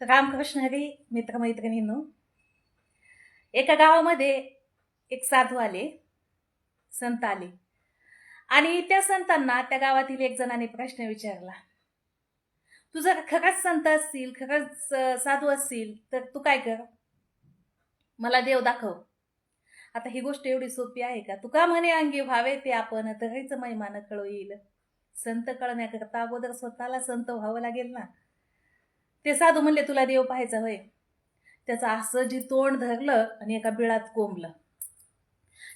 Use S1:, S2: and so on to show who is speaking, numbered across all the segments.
S1: रामकृष्ण हरी मित्रमैत्रिणींनो एका गावामध्ये एक साधू आले संत आले. आणि त्या संतांना त्या गावातील एक जणाने प्रश्न विचारला तू जर खरंच संत असतील खरंच साधू असतील तर तू काय कर? मला देव दाखव. आता ही गोष्ट एवढी सोपी आहे का? तू म्हणे अंगी व्हावे ते आपण तरीच महिमान कळ येईल. संत कळण्याकरता अगोदर स्वतःला संत व्हावं लागेल ना? ते साधू म्हणले तुला देव पाहायचा होय. त्याचं असं जी तोंड धरलं आणि एका बिळात कोंबलं.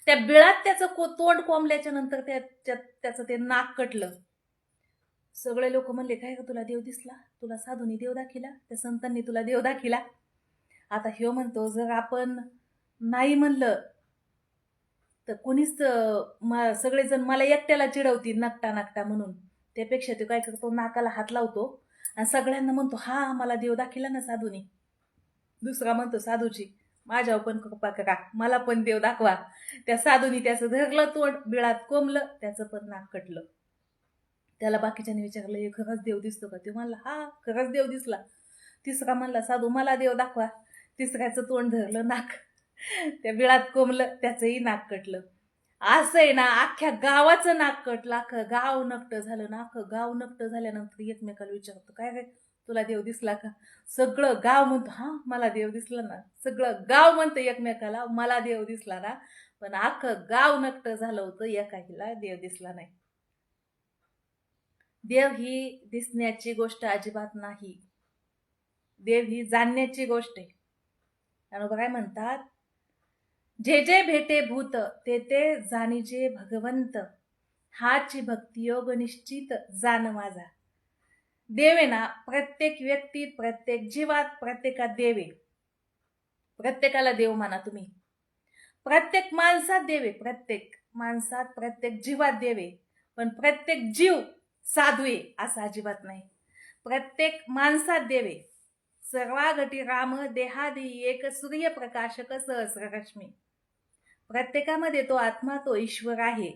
S1: त्या बिळात त्याचं को तोंड कोंबल्याच्या नंतर त्या त्याचं ते नाक कटलं. सगळे लोक म्हणले काय का तुला देव दिसला? तुला साधूनी देव दाखिला? त्या संतांनी तुला देव दाखिला? आता ह्यो म्हणतो जर आपण नाही म्हणलं तर कोणीच म- सगळेजण मला एकट्याला चिडवतील नकटा नकटा म्हणून. त्यापेक्षा तो काय करतो नाकाला हात लावतो आणि सगळ्यांना म्हणतो हा मला देव दाखिला ना साधूने. दुसरा म्हणतो साधूची माझ्यावर पण कृपा करा. मला पण देव दाखवा. त्या साधूनी त्याचं धरलं तोंड बिळात कोंबलं त्याचं पण नाक कटलं. त्याला बाकीच्याने विचारलं हे खरंच देव दिसतो का? ते म्हणला हा खरंच देव दिसला. तिसरा म्हणला साधू मला देव दाखवा. तिसऱ्याचं तोंड धरलं नाक. त्या बिळात कोंबलं त्याचंही नाक कटलं. असं आहे ना अख्ख्या गावाचं नाक कटलं अख्खं गाव नकटं झालं ना अख्खं गाव नकटं झाल्यानंतर एकमेकाला विचारतो काय काय तुला देव दिसला का? सगळं गाव म्हणतो हा मला देव दिसला ना. सगळं गाव म्हणतं एकमेकाला मला देव दिसला ना. पण अख्खं गाव नकटं झालं होतं एकाहीला देव दिसला नाही. देव ही दिसण्याची गोष्ट अजिबात नाही. देव ही जाणण्याची गोष्ट आहे. आणि काय म्हणतात? जे जे भेटे भूत ते ते जाणीजे भगवंत. हाची भक्तियोग निश्चित जाण माझा. देवे ना प्रत्येक व्यक्तीत प्रत्येक जीवात प्रत्येकात देवे. प्रत्येकाला देव माना तुम्ही. प्रत्येक माणसात देवे प्रत्येक माणसात प्रत्येक जीवात देवे. पण प्रत्येक जीव साधू असा असं अजिबात नाही. प्रत्येक माणसात देवे. सर्वागटी राम देहादी एक सूर्यप्रकाशक सहस्ररश्मी. प्रत्येकामध्ये तो आत्मा तो ईश्वर आहे.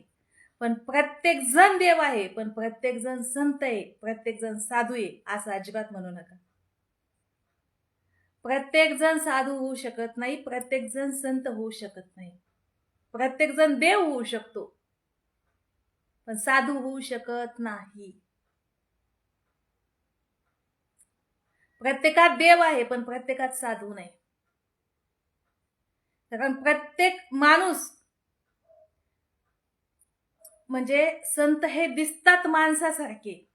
S1: पण प्रत्येक जण देव आहे पण प्रत्येक जण संत आहे प्रत्येक जण साधू आहे असं अजिबात म्हणू नका. प्रत्येक जण साधू होऊ शकत नाही प्रत्येक जण संत होऊ शकत नाही. प्रत्येक जण देव होऊ शकतो पण साधू होऊ शकत नाही. प्रत्येकात देव आहे पण प्रत्येकात साधू नाही. कारण प्रत्येक माणूस म्हणजे संत हे दिसतात माणसासारखे.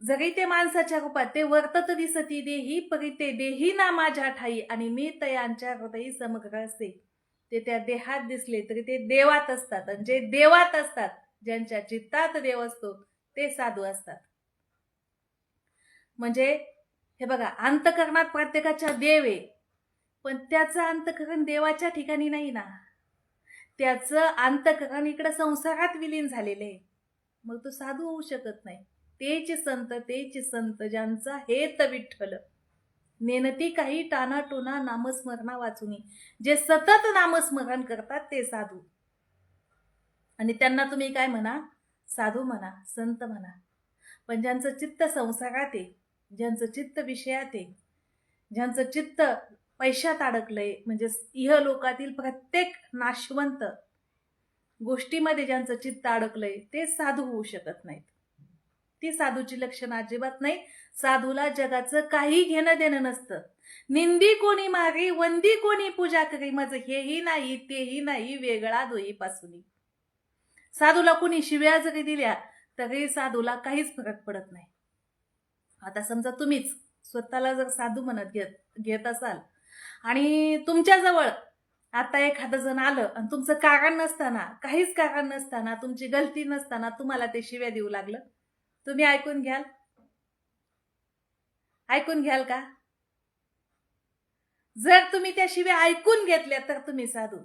S1: जरी ते माणसाच्या रूपात ते वर्तत दिसती देही परी ते देही ना माझ्या ठाई आणि मी तयांच्या हृदयी समग्र असते ते त्या देहात दिसले तरी ते देवात असतात आणि जे देवात असतात ज्यांच्या चित्तात देव असतो ते साधू असतात. म्हणजे हे बघा अंतकरणात प्रत्येकाच्या देव आहे. पण त्याचं अंतकरण देवाच्या ठिकाणी नाही ना. त्याचं अंतकरण इकडं संसारात विलीन झालेलं आहे. मग तो साधू होऊ शकत नाही. तेच संत तेच संत ज्यांचा हेत विठ्ठल. नेनती काही टानाटोना नामस्मरणा वाचुनी जे सतत नामस्मरण करतात ते साधू. आणि त्यांना तुम्ही काय म्हणा? साधू म्हणा संत म्हणा. पण ज्यांचं चित्त संसारात आहे ज्यांचं चित्त विषयात आहे ज्यांचं चित्त पैशात अडकलंय. म्हणजे इह लोकातील प्रत्येक नाशवंत गोष्टीमध्ये ज्यांचं चित्त अडकलंय ते साधू होऊ शकत नाहीत. ती साधूची लक्षणं अजिबात नाही साधूला जगाचं काही घेणं देणं नसतं. निंदी कोणी मारी वंदी कोणी पूजा करी. माझं हेही नाही तेही नाही वेगळा दोईपासून साधूला कोणी शिव्या जरी दिल्या तरी साधूला काहीच फरक पडत नाही. आता समजा तुम्हीच स्वतःला जर साधू म्हणत घेत घेत असाल आणि तुमच्याजवळ आता एखादं जण आलं आणि तुमचं कारण नसताना काहीच कारण नसताना तुमची गलती नसताना तुम्हाला ते शिव्या देऊ लागलं. तुम्ही ऐकून घ्याल? ऐकून घ्याल का? जर तुम्ही त्या शिव्या ऐकून घेतल्या तर तुम्ही साधू.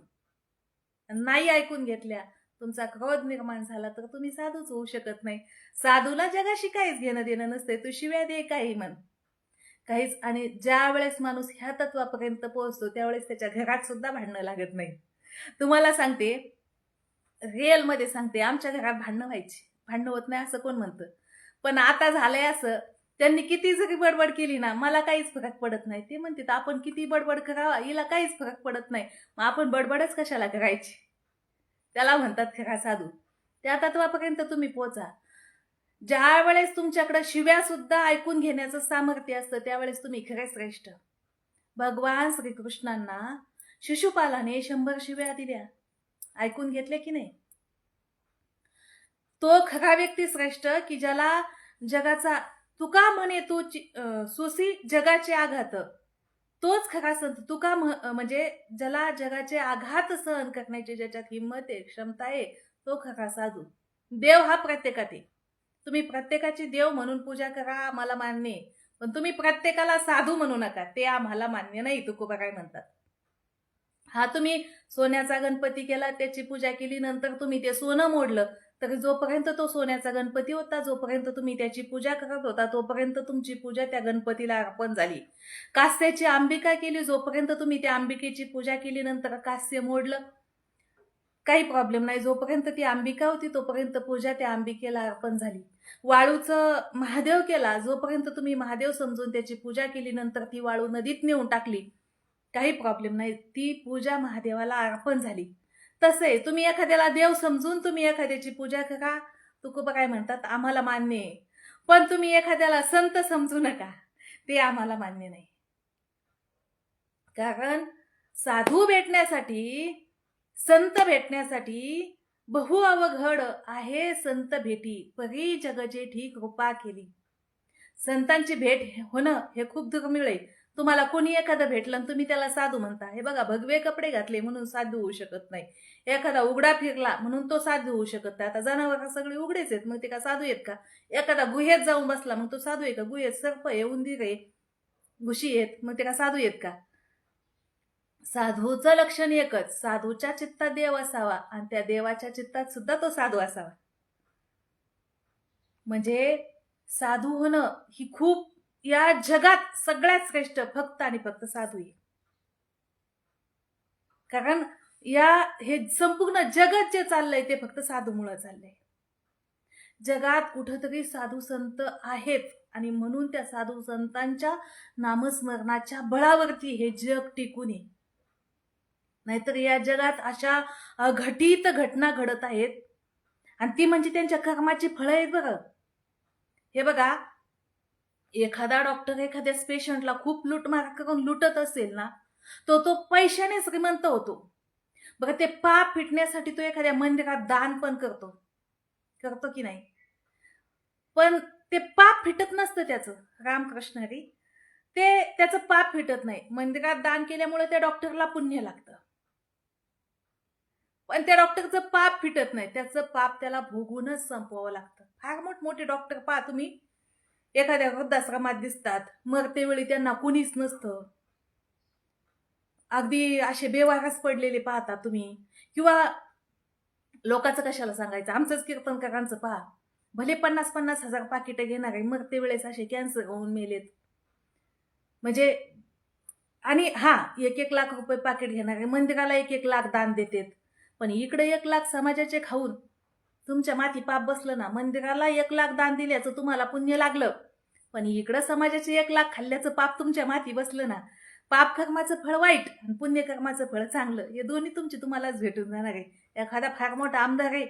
S1: नाही ऐकून घेतल्या तुमचा क्रोध निर्माण झाला तर तुम्ही साधूच होऊ शकत नाही. साधूला जगाशी काहीच घेणं देणं नसते तू शिव्या दे काही म्हण. काहीच. आणि ज्या वेळेस माणूस ह्या तत्वापर्यंत पोहोचतो त्यावेळेस त्याच्या घरात सुद्धा भांडणं लागत नाही. तुम्हाला सांगते रिअलमध्ये सांगते आमच्या घरात भांडणं व्हायची. भांडणं होत नाही असं कोण म्हणतं? पण आता झालंय असं त्यांनी किती जरी बडबड केली ना मला काहीच फरक पडत नाही. ते म्हणतात आपण किती बडबड करावा? हिला काहीच फरक पडत नाही. मग आपण बडबडच कशाला करायची? त्याला म्हणतात खरा साधू. त्या तत्वापर्यंत तुम्ही पोचा ज्या वेळेस तुमच्याकडे शिव्या सुद्धा ऐकून घेण्याचं सामर्थ्य असतं त्यावेळेस तुम्ही खरे श्रेष्ठ. भगवान श्रीकृष्णांना शिशुपालाने शंभर शिव्या दिल्या. ऐकून घेतले की नाही? तो खरा व्यक्ती श्रेष्ठ की ज्याला जगाचा तुका म्हणे तो सुसी जगाचे आघात. तोच खरा संत तुका म्ह- म्हणजे ज्याला जगाचे आघात सहन करण्याची ज्याच्यात हिंमत आहे क्षमता आहे तो खरा साधू. देव हा प्रत्येकात आहे. तुम्ही प्रत्येकाची देव म्हणून पूजा करा आम्हाला मान्य आहे. पण तुम्ही प्रत्येकाला साधू म्हणू नका. ते आम्हाला मान्य नाही तुकोबा काय म्हणतात. हा तुम्ही सोन्याचा गणपती केला त्याची पूजा केली नंतर तुम्ही ते सोनं मोडलं तर जोपर्यंत तो सोन्याचा गणपती होता जोपर्यंत तुम्ही त्याची पूजा करत होता तोपर्यंत तुमची पूजा त्या गणपतीला अर्पण झाली. कास्याची अंबिका केली जोपर्यंत तुम्ही त्या अंबिकेची पूजा केली नंतर कास्य मोडलं. काही प्रॉब्लेम नाही. जोपर्यंत ती अंबिका होती तोपर्यंत पूजा त्या अंबिकेला अर्पण झाली. वाळूचं महादेव केला जोपर्यंत तुम्ही महादेव समजून त्याची पूजा केली नंतर ती वाळू नदीत नेऊन टाकली काही प्रॉब्लेम नाही. ती पूजा महादेवाला अर्पण झाली. तसे तुम्ही एखाद्याला देव समजून तुम्ही एखाद्याची पूजा करा. तुकोबा काय म्हणतात आम्हाला मान्य आहे. पण तुम्ही एखाद्याला संत समजू नका. ते आम्हाला मान्य नाही. कारण साधू भेटण्यासाठी संत भेटण्यासाठी बहु अवघड आहे संत भेटी. परी जगजे ठीक कृपा केली. संतांची भेट होणं हे खूप दुर्मिळ आहे तुम्हाला कोणी एखादं भेटलं आणि तुम्ही त्याला साधू म्हणता हे बघा भगवे कपडे घातले म्हणून साधू होऊ शकत नाही. एखादा उघडा फिरला म्हणून तो साधू होऊ शकत नाही. आता जनावर सगळे उघडेच आहेत मग ते का साधू आहेत का? एखादा गुहेत जाऊन बसला मग तो साधू आहे का? गुहेत सर्प आहे उंदीर आहे घुशी आहेत मग ते का साधू आहेत का? साधूचं लक्षण एकच साधूच्या चित्तात देव असावा आणि त्या देवाच्या चित्तात सुद्धा तो साधू असावा. म्हणजे साधू होणं ही खूप या जगात सगळ्यात श्रेष्ठ फक्त आणि फक्त साधू आहे कारण या हे संपूर्ण जगत जे चाललंय ते फक्त साधूमुळं चाललंय. जगात कुठंतरी साधू संत आहेत आणि म्हणून त्या साधू संतांच्या नामस्मरणाच्या बळावरती हे जग टिकून आहे. नाहीतर या जगात अशा घटित घटना घडत आहेत. आणि ती म्हणजे त्यांच्या कर्माची फळं आहेत बघा हे बघा एखादा डॉक्टर एखाद्याच पेशंटला खूप लूटमार करून लुटत असेल ना तो तो पैशाने श्रीमंत होतो. बघा ते पाप फिटण्यासाठी तो एखाद्या मंदिरात दान पण करतो. करतो की नाही? पण ते पाप फिटत नसतं त्याचं. रामकृष्ण हरी ते त्याचं पाप फिटत नाही. मंदिरात दान केल्यामुळे त्या डॉक्टरला पुण्य लागतं. पण त्या डॉक्टरचं पाप फिटत नाही. त्याचं पाप त्याला भोगूनच संपवावं लागतं. फार मोठमोठे डॉक्टर पहा तुम्ही. एखाद्या वृद्धाश्रमात दिसतात. मरते वेळी त्यांना कुणीच नसतं. अगदी असे बेवारस पडलेले पाहता तुम्ही. किंवा लोकांचं कशाला सांगायचं? आमचंच कीर्तनकारांचं पहा. भले पन्नास पन्नास हजार पाकिटं घेणारे मरते वेळेस असे कॅन्सर होऊन मेलेत. म्हणजे आणि हा एक एक लाख रुपये पाकिट घेणारे मंदिराला एक एक लाख दान देतात. पण इकडे एक लाख समाजाचे खाऊन तुमच्या माथी पाप बसलं ना मंदिराला एक लाख दान दिल्याचं तुम्हाला पुण्य लागलं. पण इकडं समाजाचे एक लाख खाल्ल्याचं पाप तुमच्या माथी बसलं ना पाप कर्माचं फळ वाईट आणि पुण्यकर्माचं फळ चांगलं हे दोन्ही तुमचे तुम्हालाच भेटून जाणार आहे. एखादा फार मोठा आमदार आहे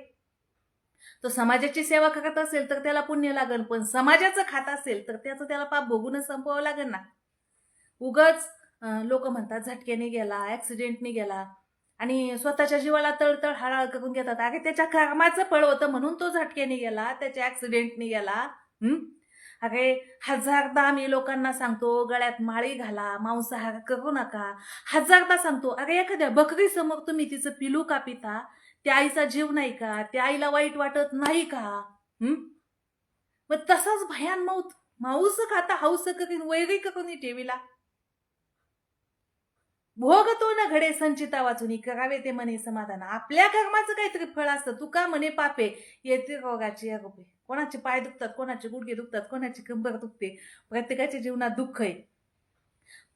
S1: तो समाजाची सेवा करत असेल तर त्याला पुण्य लागेल पण समाजाचं खात असेल तर त्याचं त्याला पाप भोगूनच संपवावं लागेल ना. उगच लोक म्हणतात झटक्याने गेला ॲक्सिडेंटने गेला आणि स्वतःच्या जीवाला तळतळ हळहळ करून घेतात अरे त्याच्या कामाचं फळ होतं म्हणून तो झटक्याने गेला त्याच्या ऍक्सिडेंटने गेला. अगे अरे हजारदा मी लोकांना सांगतो गळ्यात माळी घाला मांसाहार करू नका. हजारदा सांगतो अरे एखाद्या बकरी समोर तुम्ही तिचं पिलू का पिता त्या आईचा जीव नाही का? त्या आईला वाईट वाटत नाही का? मग तसाच भयान मौत माऊस खाता हाऊस करीन वैरी करून ठेवीला भोग तो न घडे संचिता वाचून. करावे ते मने समाधान. आपल्या कर्माचं काहीतरी फळ असतं. तू का म्हणे पापे? येते रोगाची रोपे कोणाचे पाय दुखतात कोणाचे गुडघे दुखतात कोणाची कंबर दुखते? प्रत्येकाच्या जीवनात दुःख आहे.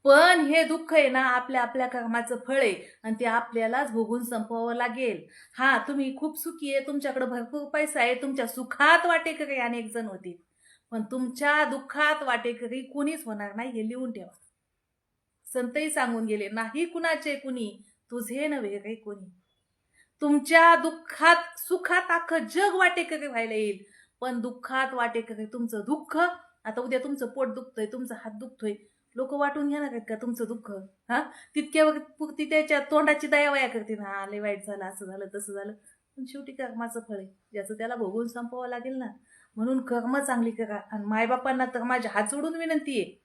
S1: पण हे दुःख आहे ना आपल्या आपल्या कर्माचं फळ आहे आणि ते आपल्यालाच भोगून संपवावं लागेल. हा तुम्ही खूप सुखी आहे. तुमच्याकडे भरपूर पैसा आहे. तुमच्या सुखात वाटेकरी अनेक जण होते. पण तुमच्या दुःखात वाटेकरी कोणीच होणार नाही हे लिहून ठेवा. संतही सांगून गेले नाही कुणाचे कुणी तुझे नव्हे काही कुणी. तुमच्या दुःखात सुखात अख्खं जग वाटेकरी व्हायला येईल पण दुःखात वाटेकरी तुमचं दुःख आता उद्या तुमचं पोट दुखतंय तुमचा हात दुखतोय लोक वाटून घेणार आहेत का तुमचं दुःख? हा? तितक्या पुरती त्याच्या तोंडाची दया वया करते ना आले वाईट झालं असं झालं तसं झालं. पण शेवटी कर्माचं फळ आहे ज्याचं त्याला भोगून संपवावं लागेल ना. म्हणून कर्म चांगली करा आणि मायबापांना तर माझ्या हात जोडून विनंती आहे.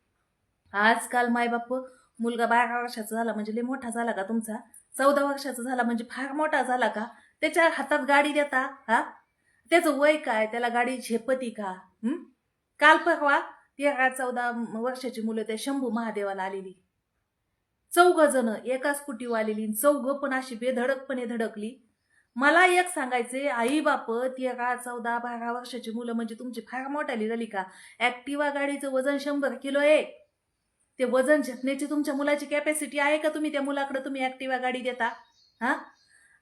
S1: आजकाल मायबाप मुलगा बारा वर्षाचा झाला म्हणजे लय मोठा झाला का तुमचा? चौदा वर्षाचा झाला म्हणजे फार मोठा झाला का? त्याच्या हातात गाडी देता हा? त्याचं वय काय? त्याला गाडी झेपती का? काल परवा तेरा चौदा वर्षाची मुलं त्या शंभू महादेवाला आलेली. चौघ जण एका स्कुटीवर आलेली चौघ पण अशी बेधडकपणे धडकली. मला एक सांगायचे आई बाप तेरा चौदा बारा वर्षाची मुलं म्हणजे तुमची फार मोठाली झाली का ऍक्टिवा गाडीचं वजन शंभर किलो आहे. ते वजन झेपण्याची तुमच्या मुलाची कॅपॅसिटी आहे का तुम्ही त्या मुलाकडे तुम्ही ऍक्टिवा गाडी देता? हा?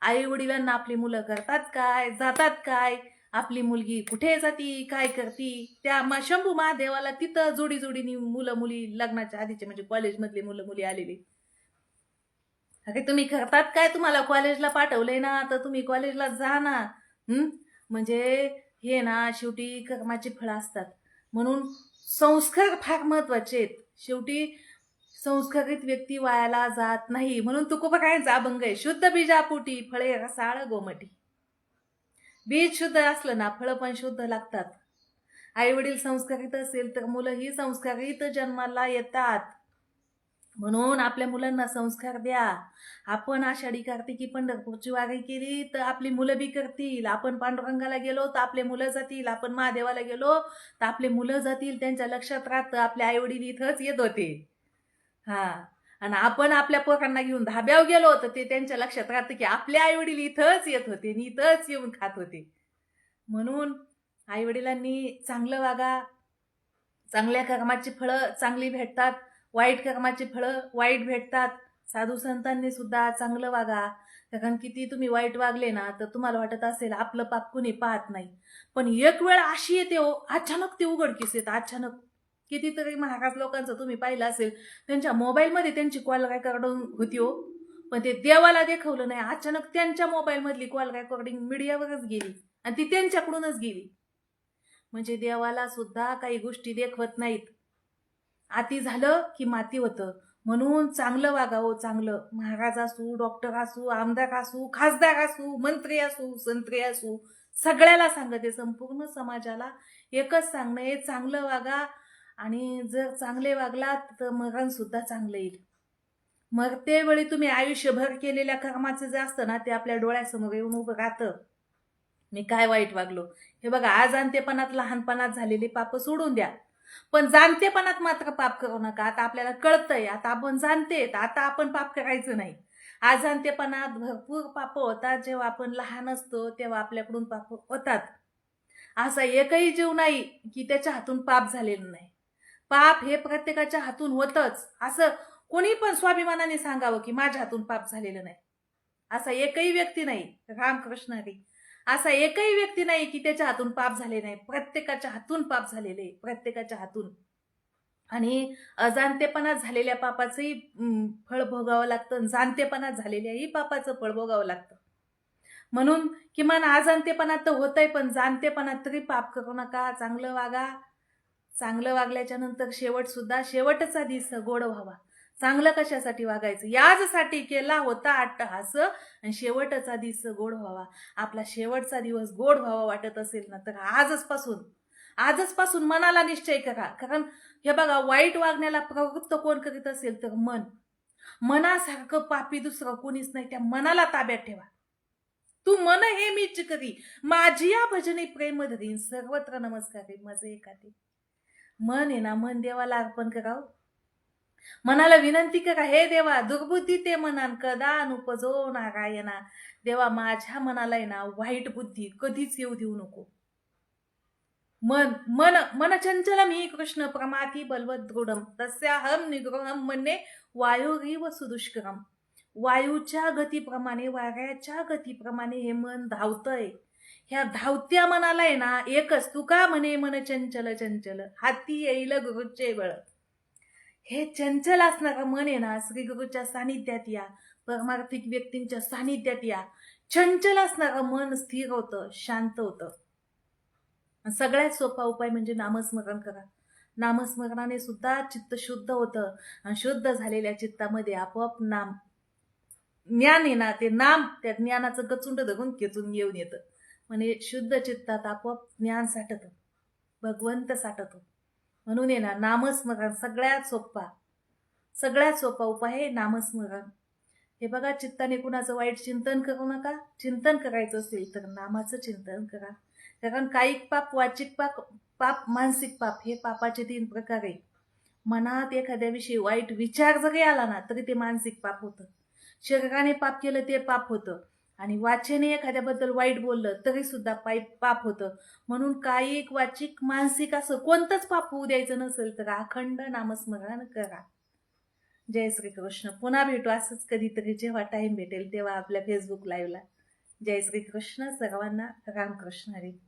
S1: आई वडिलांना आपली मुलं करतात काय? जातात काय? आपली मुलगी कुठे जाती? काय करती? त्या मा शंभू महादेवाला तिथं जोडी जोडीनी मुलं मुली लग्नाच्या आधीचे म्हणजे कॉलेजमधली मुलं मुली आलेली. अरे तुम्ही करतात काय? तुम्हाला कॉलेजला पाठवलंय ना तर तुम्ही कॉलेजला जा ना. म्हणजे हे ना शेवटी कर्माची फळं असतात. म्हणून संस्कार फार महत्त्वाचे आहेत. शेवटी संस्कारित व्यक्ती वायाला जात नाही. म्हणून तुकोबरायांचा अभंग आहे शुद्ध बीजापोटी फळे रसाळ गोमटी. बीज शुद्ध असलं ना फळं पण शुद्ध लागतात. आई वडील संस्कारित असेल तर मुलंही संस्कारित जन्माला येतात. म्हणून आपल्या मुलांना संस्कार द्या. आपण आषाढी कार्तिकी पंढरपूरची वारी केली तर आपली मुलं बी करतील. आपण पांडुरंगाला गेलो तर आपले मुलं जातील. आपण महादेवाला गेलो तर आपले मुलं जातील. त्यांच्या लक्षात राहतं आपल्या आईवडील इथंच येत होते. हां. आणि आपण आपल्या पोरांना घेऊन धाब्यावर गेलो तर ते त्यांच्या लक्षात राहतं की आपले आईवडील इथंच येत होते आणि इथंच येऊन खात होते. म्हणून आईवडिलांनी चांगलं वागा. चांगल्या कर्माची फळं चांगली भेटतात. वाईट कर्माची फळं वाईट भेटतात. साधू संतांनी सुद्धा चांगलं वागा. कारण किती तुम्ही वाईट वागले ना तर तुम्हाला वाटत असेल आपलं पाप कुणी पाहत नाही. पण एक वेळ अशी येते हो अचानक ते उघडकीस येतं अचानक. कितीतरी महाराज लोकांचं तुम्ही पाहिलं असेल त्यांच्या मोबाईलमध्ये त्यांची कॉल रेकॉर्डिंग होती हो. पण ते देवाला देखवलं नाही अचानक त्यांच्या मोबाईलमधली कॉल रेकॉर्डिंग मीडियावरच गेली आणि ती त्यांच्याकडूनच गेली. म्हणजे देवाला सुद्धा काही गोष्टी देखवत नाहीत. आती झालं की माती होतं. म्हणून चांगलं वागावं चांगलं. महाराज असू डॉक्टर असू आमदार असू खासदार असू मंत्री असू संत्री असू सगळ्याला सांगते. संपूर्ण समाजाला एकच सांगणं हे चांगलं वागा आणि जर चांगले वागलात तर मरणसुद्धा चांगलं येईल. मरते वेळी तुम्ही आयुष्यभर केलेल्या कर्माचं जे असतं ना ते आपल्या डोळ्यासमोर येऊन उभं राहतं. मी काय वाईट वागलो? हे बघा आज आणतेपणात लहानपणात झालेले पाप सोडून द्या. पण जाणतेपणात मात्र पाप करू नका. आता आपल्याला कळतंय आता आपण जाणते आता आपण पाप करायचं नाही. आज भरपूर पाप होतात. जेव्हा आपण लहान असतो तेव्हा आपल्याकडून पाप होतात. असा एकही जीव नाही की त्याच्या हातून पाप झालेलं नाही. पाप हे प्रत्येकाच्या हातून होतच. असं कोणी पण स्वाभिमानाने सांगावं की माझ्या हातून पाप झालेलं नाही. असा एकही व्यक्ती नाही. रामकृष्ण हरी. असा एकही व्यक्ती नाही की त्याच्या हातून पाप झाले नाही. प्रत्येकाच्या हातून पाप झालेले प्रत्येकाच्या हातून. आणि अजाणतेपणात झालेल्या पापाचंही फळ भोगावं लागतं जाणतेपणात झालेल्याही पापाचं फळ भोगावं लागतं. म्हणून किमान अजाणतेपणात तर होतंय पण जाणतेपणात तरी पाप करू नका. चांगलं वागा. चांगलं वागल्याच्या नंतर शेवटचा दिवस गोड व्हावा. चांगलं कशासाठी वागायचं? याचसाठी केला होता अट्टहास. आणि शेवटचा दिवस गोड व्हावा. आपला शेवटचा दिवस गोड व्हावा वाटत असेल ना तर आजच पासून आजच पासून मनाला निश्चय करा. कारण हे बघा वाईट वागण्याला प्रवृत्त कोण करीत असेल तर मन. मनासारखं पापी दुसरं कोणीच नाही. त्या मनाला ताब्यात ठेवा. तू मन हे मीच करी. माझी या भजने प्रेम धरीन. सर्वत्र नमस्कार माझे एखादी मन आहे ना मन देवाला अर्पण करावं. मनाला विनंती करा हे देवा दुर्बुद्धी ते मनान कदा अनुपजो नारायणा. देवा माझ्या मनाला आहे ना वाईट बुद्धी कधीच येऊ देऊ नको. मन मन मन चंचलम ही कृष्ण प्रमाती बलवत दृढम. तस्याहम निग्रहम म्हणणे वायुरीव सुदुष्करम. वायूच्या गतीप्रमाणे वाऱ्याच्या गतीप्रमाणे हे मन धावतंय. ह्या धावत्या मनाला आहे ना एकच तू का म्हणे मन चंचल चंचल. हाती येईल गुरुचे बळ. हे चंचल असणारं मन आहे ना श्री गुरुच्या सानिध्यात या. परमार्थिक व्यक्तींच्या सानिध्यात या. चंचल असणारं मन स्थिर होतं शांत होतं. आणि सगळ्यात सोपा उपाय म्हणजे नामस्मरण करा. नामस्मरणाने सुद्धा चित्त शुद्ध होतं आणि शुद्ध झालेल्या चित्तामध्ये आपोआप नाम ज्ञान आहे ना ते नाम त्या ज्ञानाचं गचुंड धरून खेचून येऊन येतं. म्हणजे शुद्ध चित्तात आपोआप ज्ञान साठतं. भगवंत साठतो. म्हणून आहे ना नामस्मरण सगळ्यात सोपा. सगळ्यात सोपा उपाय आहे नामस्मरण. हे बघा चित्ताने कुणाचं वाईट चिंतन करू नका. चिंतन करायचं असेल तर नामाचं चिंतन करा. कारण कायिक पाप वाचिक पाप पाप मानसिक पाप हे पापाचे तीन प्रकार आहे. मनात एखाद्याविषयी वाईट विचार जरी आला ना तरी ते मानसिक पाप होतं. शरीराने पाप केलं ते पाप होतं. आणि वाचेने एखाद्याबद्दल वाईट बोललं तरी सुद्धा पाय पाप होतं. म्हणून कायिक वाचिक मानसिक असं कोणतंच पाप होऊ द्यायचं नसेल तर अखंड नामस्मरण करा. जय श्रीकृष्ण. पुन्हा भेटू असंच कधीतरी जेव्हा टाईम भेटेल तेव्हा आपल्या फेसबुक लाईव्हला जय श्रीकृष्ण. सर्वांना रामकृष्ण हरी.